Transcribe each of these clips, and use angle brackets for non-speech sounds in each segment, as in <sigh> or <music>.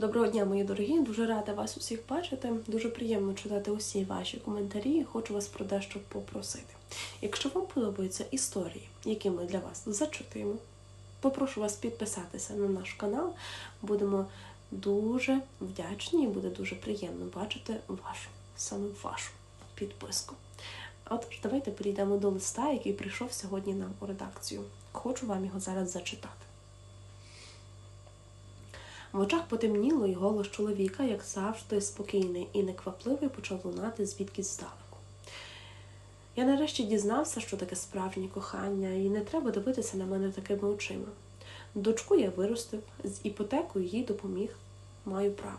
Доброго дня, мої дорогі. Дуже рада вас усіх бачити. Дуже приємно читати усі ваші коментарі. Хочу вас про дещо попросити. Якщо вам подобаються історії, які ми для вас зачитуємо, попрошу вас підписатися на наш канал. Будемо дуже вдячні і буде дуже приємно бачити вашу, саме вашу підписку. Отож, давайте перейдемо до листа, який прийшов сьогодні нам у редакцію. Хочу вам його зараз зачитати. В очах потемніло, і голос чоловіка, як завжди, спокійний і неквапливий, почав лунати звідкись здалеку. Я нарешті дізнався, що таке справжнє кохання, і не треба дивитися на мене такими очима. Дочку я виростив, з іпотекою їй допоміг. Маю право.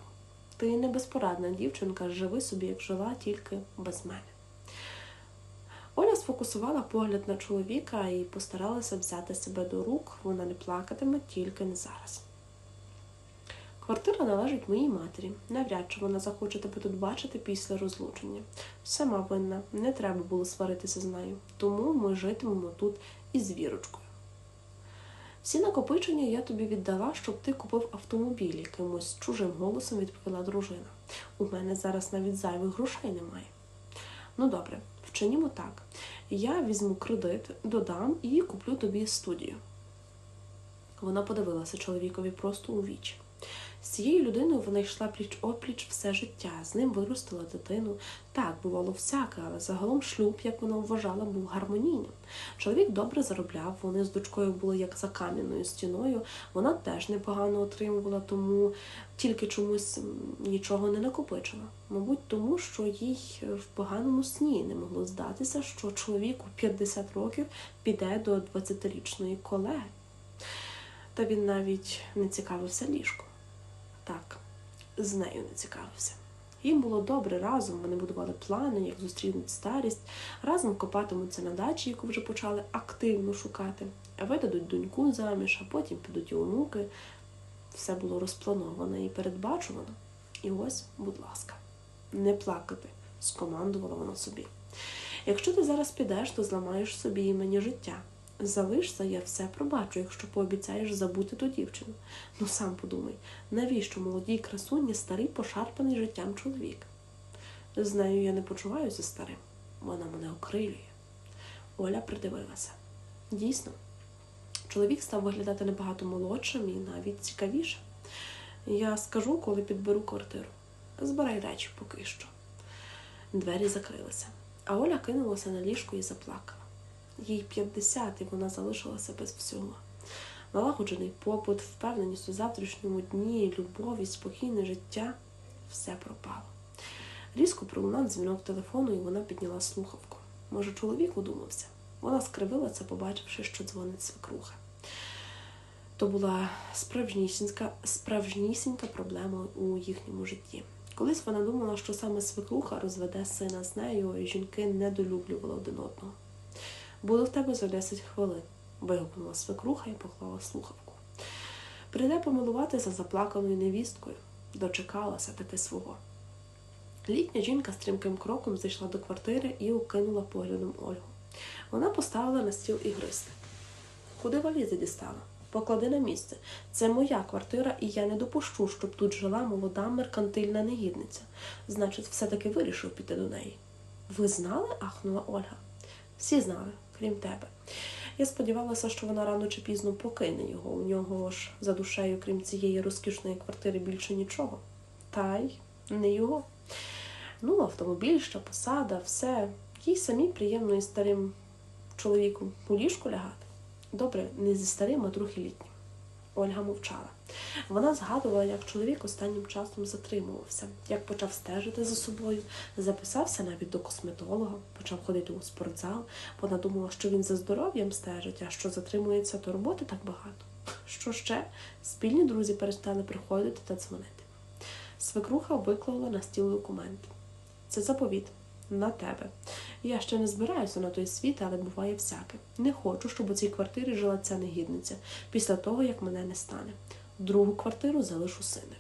Ти не безпорадна дівчинка, живи собі, як жила, тільки без мене. Оля сфокусувала погляд на чоловіка і постаралася взяти себе до рук, вона не плакатиме, тільки не зараз. Квартира належить моїй матері. Навряд чи вона захоче тебе тут бачити після розлучення. Сама винна, не треба було сваритися з нею, тому ми житимемо тут із вірочкою. Всі накопичення я тобі віддала, щоб ти купив автомобіль, якимось чужим голосом відповіла дружина. У мене зараз навіть зайвих грошей немає. Ну добре, вчинімо так. Я візьму кредит, додам і куплю тобі студію. Вона подивилася чоловікові просто у вічі. З цією людиною вона йшла пліч опліч все життя, з ним виростила дитину. Так, бувало всяке, але загалом шлюб, як вона вважала, був гармонійним. Чоловік добре заробляв, вони з дочкою були як за кам'яною стіною. Вона теж непогано отримувала, тому тільки чомусь нічого не накопичила. Мабуть, тому що їй в поганому сні не могло здатися, що чоловік у 50 років піде до 20-річної колеги. Та він навіть не цікавився ліжком. З нею не цікавився. Їм було добре разом, вони будували плани, як зустрінуть старість, разом копатимуться на дачі, яку вже почали активно шукати, видадуть доньку заміж, а потім підуть і онуки. Все було розплановано і передбачувано. І ось, будь ласка, не плакати, скомандувала вона собі. Якщо ти зараз підеш, то зламаєш собі і мені життя. Залишся, я все пробачу, якщо пообіцяєш забути ту дівчину. Ну сам подумай, навіщо молодій красуні старий пошарпаний життям чоловік? З нею я не почуваюся старим, вона мене окрилює. Оля придивилася. Дійсно, чоловік став виглядати набагато молодшим і навіть цікавішим. Я скажу, коли підберу квартиру. Збирай речі поки що. Двері закрилися, а Оля кинулася на ліжко і заплакала. Їй 50, і вона залишилася без всього. Налагоджений попит, впевненість у завтрашньому дні, любов і спокійне життя все пропало. Різко пролунав дзвінок телефону, і вона підняла слухавку. Може, чоловік удумався. Вона скривила це, побачивши, що дзвонить свекруха. То була справжнісінька, справжнісінька проблема у їхньому житті. Колись вона думала, що саме свекруха розведе сина з нею, і жінки недолюблювали один одного. Буду в тебе за 10 хвилин, вигукнула свекруха і поклала слухавку. Прийде помилуватися заплаканою невісткою, дочекалася таки свого. Літня жінка стрімким кроком зайшла до квартири і окинула поглядом Ольгу. Вона поставила на стіл ігристи. Куди валізи дістала? Поклади на місце. Це моя квартира, і я не допущу, щоб тут жила молода меркантильна негідниця. Значить, все-таки вирішив піти до неї. Ви знали? ахнула Ольга. Всі знали, крім тебе. Я сподівалася, що вона рано чи пізно покине його. У нього ж за душею, крім цієї розкішної квартири, більше нічого. Та й не його. Ну, автомобіль, ще посада, все. Їй самі приємно із старим чоловіком у ліжку лягати. Добре, не зі старим, а трохи літнім. Ольга мовчала. Вона згадувала, як чоловік останнім часом затримувався, як почав стежити за собою, записався навіть до косметолога, почав ходити у спортзал. Вона думала, що він за здоров'ям стежить, а що затримується, то роботи так багато. Що ще? Спільні друзі перестали приходити та дзвонити. Свекруха виклала на стіл документи. Це заповіт на тебе. Я ще не збираюся на той світ, але буває всяке. Не хочу, щоб у цій квартирі жила ця негідниця після того, як мене не стане. Другу квартиру залишу синові.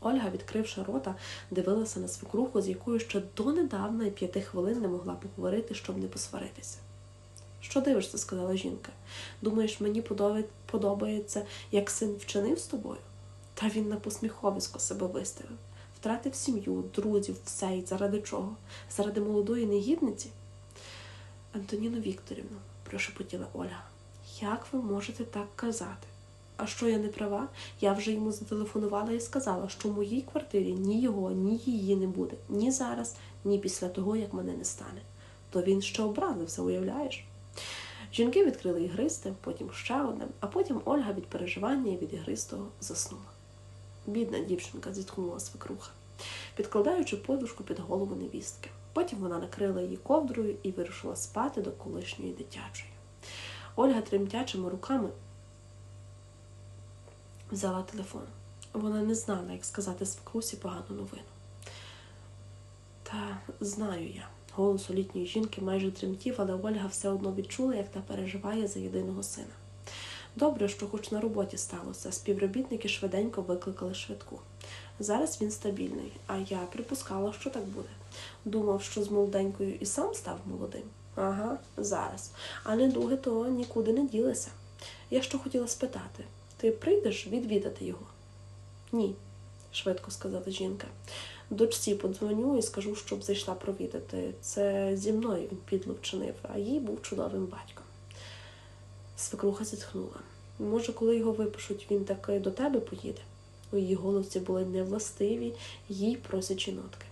Ольга, відкривши рота, дивилася на свекруху, з якою ще донедавна і п'яти хвилин не могла поговорити, щоб не посваритися. Що дивишся, сказала жінка. Думаєш, мені подобається, як син вчинив з тобою? Та він на посміховисько себе виставив. Втратив сім'ю, друзів, все. І заради чого? Заради молодої негідниці? Антоніно Вікторівно, прошепотіла Ольга, як ви можете так казати? А що я не права? Я вже йому зателефонувала і сказала, що в моїй квартирі ні його, ні її не буде, ні зараз, ні після того, як мене не стане. То він ще образився, уявляєш? Жінки відкрили ігристе, потім ще одне, а потім Ольга від переживання і від ігристого заснула. Бідна дівчинка зіткнула свекруха, підкладаючи подушку під голову невістки. Потім вона накрила її ковдрою і вирушила спати до колишньої дитячої. Ольга тремтячими руками взяла телефон. Вона не знала, як сказати свекрусі погану новину. Та знаю я. Голос у літньої жінки майже тремтів, але Ольга все одно відчула, як та переживає за єдиного сина. Добре, що хоч на роботі сталося, співробітники швиденько викликали швидку. Зараз він стабільний, а я припускала, що так буде. Думав, що з молоденькою і сам став молодим. Ага, зараз. А недуги то нікуди не ділися. Я що хотіла спитати, ти прийдеш відвідати його? Ні, швидко сказала жінка. Дочці подзвоню і скажу, щоб зайшла провідати. Це зі мною він підло вчинив, а їй був чудовим батьком. Свекруха зітхнула. Може, коли його випишуть, він таки до тебе поїде? У її голосі були невластиві, їй просячі нотки.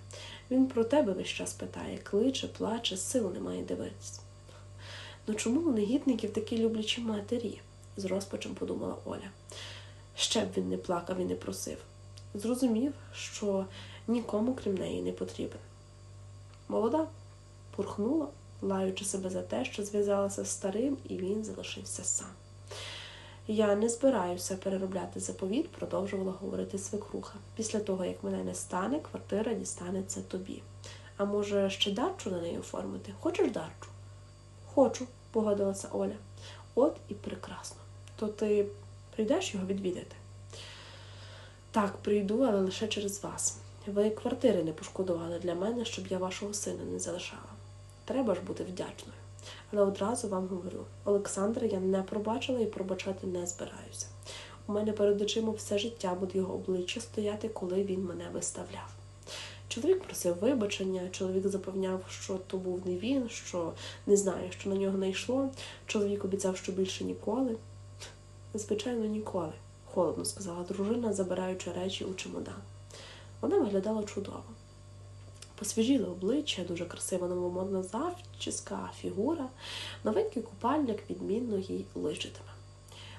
Він про тебе весь час питає, кличе, плаче, сил немає дивитись. Ну чому у негідників такі люблячі матері? з розпачем подумала Оля. Ще б він не плакав і не просив. Зрозумів, що нікому крім неї не потрібен. Молода пурхнула, лаючи себе за те, що зв'язалася з старим, і він залишився сам. Я не збираюся переробляти заповіт, продовжувала говорити свекруха. Після того, як мене не стане, квартира дістанеться тобі. А може, ще дарчу на неї оформити? Хочеш дарчу? Хочу, погодилася Оля. От і прекрасно. То ти прийдеш його відвідати? Так, прийду, але лише через вас. Ви квартири не пошкодували для мене, щоб я вашого сина не залишала. Треба ж бути вдячною. Але одразу вам говорю, Олександра я не пробачила і пробачати не збираюся. У мене перед очима все життя буде його обличчя стояти, коли він мене виставляв. Чоловік просив вибачення, чоловік запевняв, що то був не він, що не знає, що на нього не йшло. Чоловік обіцяв, що більше ніколи. Звичайно, ніколи, холодно сказала дружина, забираючи речі у чемодан. Вона виглядала чудово. Посвіжіле обличчя, дуже красива новомодна завчіска, фігура, новенький купальник відмінно їй личитиме.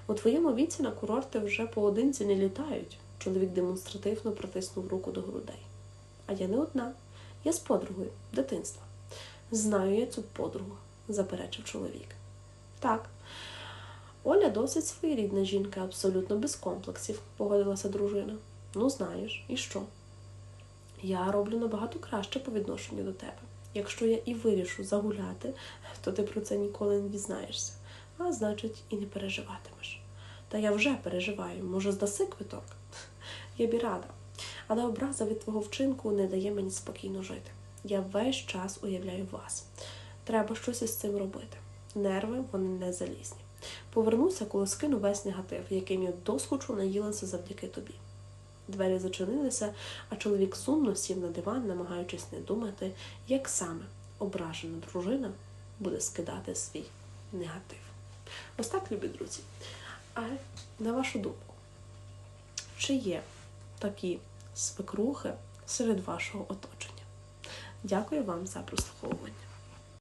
У твоєму віці на курорти вже поодинці не літають. Чоловік демонстративно притиснув руку до грудей. А я не одна, я з подругою, дитинства. Знаю я цю подругу, заперечив чоловік. Так. Оля досить своєрідна жінка, абсолютно без комплексів, погодилася дружина. Ну, знаєш, і що? Я роблю набагато краще по відношенню до тебе. Якщо я і вирішу загуляти, то ти про це ніколи не дізнаєшся, а значить, і не переживатимеш. Та я вже переживаю, може, здаси квиток? <laughs> Я б і рада. Але образа від твого вчинку не дає мені спокійно жити. Я весь час уявляю вас. Треба щось із цим робити. Нерви вони не залізні. Повернуся, коли скину весь негатив, яким я досхочу наїлася завдяки тобі. Двері зачинилися, а чоловік сумно сів на диван, намагаючись не думати, як саме ображена дружина буде скидати свій негатив. Ось так, любі друзі. А на вашу думку, чи є такі свекрухи серед вашого оточення? Дякую вам за прослуховування.